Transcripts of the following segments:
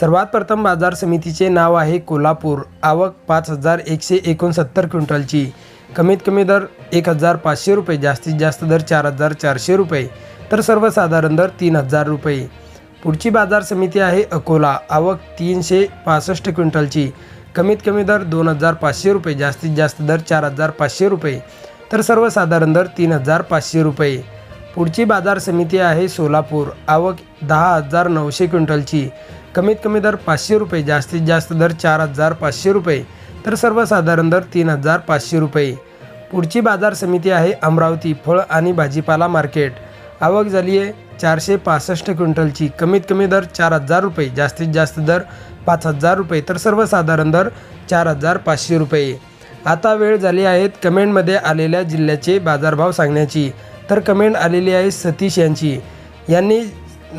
सर्वात प्रथम बाजार समितीचे नाव आहे कोल्हापूर. आवक पाच हजार एकशे एकोणसत्तर क्विंटलची. कमीत कमी दर एक हजार पाचशे रुपये जास्तीत जास्त दर चार हजार चारशे रुपये तर सर्वसाधारण दर तीन हजार रुपये. पुढची बाजार समिती आहे अकोला. आवक तीनशे पासष्ट क्विंटलची. कमीत कमी दर दोन हजार पाचशे रुपये जास्तीत जास्त दर चार हजार पाचशे रुपये तर सर्वसाधारण दर तीन हजार पाचशे रुपये. पुढची बाजार समिती आहे सोलापूर. आवक दहा हजार नऊशे क्विंटलची. कमीत कमी दर पाचशे रुपये जास्तीत जास्त दर चार हजार पाचशे रुपये तर सर्वसाधारण दर तीन हजार पाचशे रुपये. पुढची बाजार समिती आहे अमरावती फळ आणि भाजीपाला मार्केट. आवक झाली आहे चारशे पासष्ट क्विंटलची. कमीत कमी दर चार हजार रुपये जास्तीत जास्त दर पाच हजार रुपये तर सर्वसाधारण दर चार हजार पाचशे रुपये. आता वेळ झाली आहेत कमेंटमध्ये आलेल्या जिल्ह्याचे बाजारभाव सांगण्याची. तर कमेंट आलेली आहे सतीश यांची. यांनी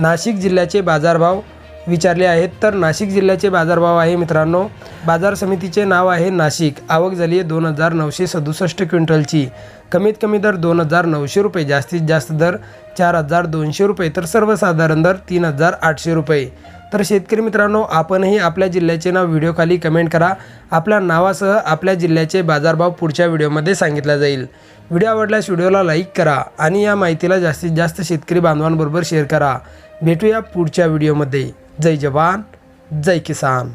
नाशिक जिल्ह्याचे बाजारभाव विचारले आहेत. तर नाशिक जिल्ह्याचे बाजारभाव आहे मित्रांनो बाजार समितीचे नाव आहे नाशिक. आवक झाली आहे दोन हजार नऊशे सदुसष्ट क्विंटलची. कमीत कमी दर दोन हजार नऊशे रुपये जास्तीत जास्त दर चार हजार दोनशे रुपये. तर सर्वसाधारण दर तीन हजार आठशे रुपये. तर शेतकरी मित्रांनो आपणही आपल्या जिल्ह्याचे नाव व्हिडिओखाली कमेंट करा. आपल्या नावासह आपल्या जिल्ह्याचे बाजारभाव पुढच्या व्हिडिओमध्ये सांगितला जाईल. व्हिडिओ आवडल्यास व्हिडिओला लाईक करा आणि या माहितीला जास्तीत जास्त शेतकरी बांधवांबरोबर शेअर करा. भेटूया पुढच्या व्हिडिओमध्ये जय जवान जय किसान.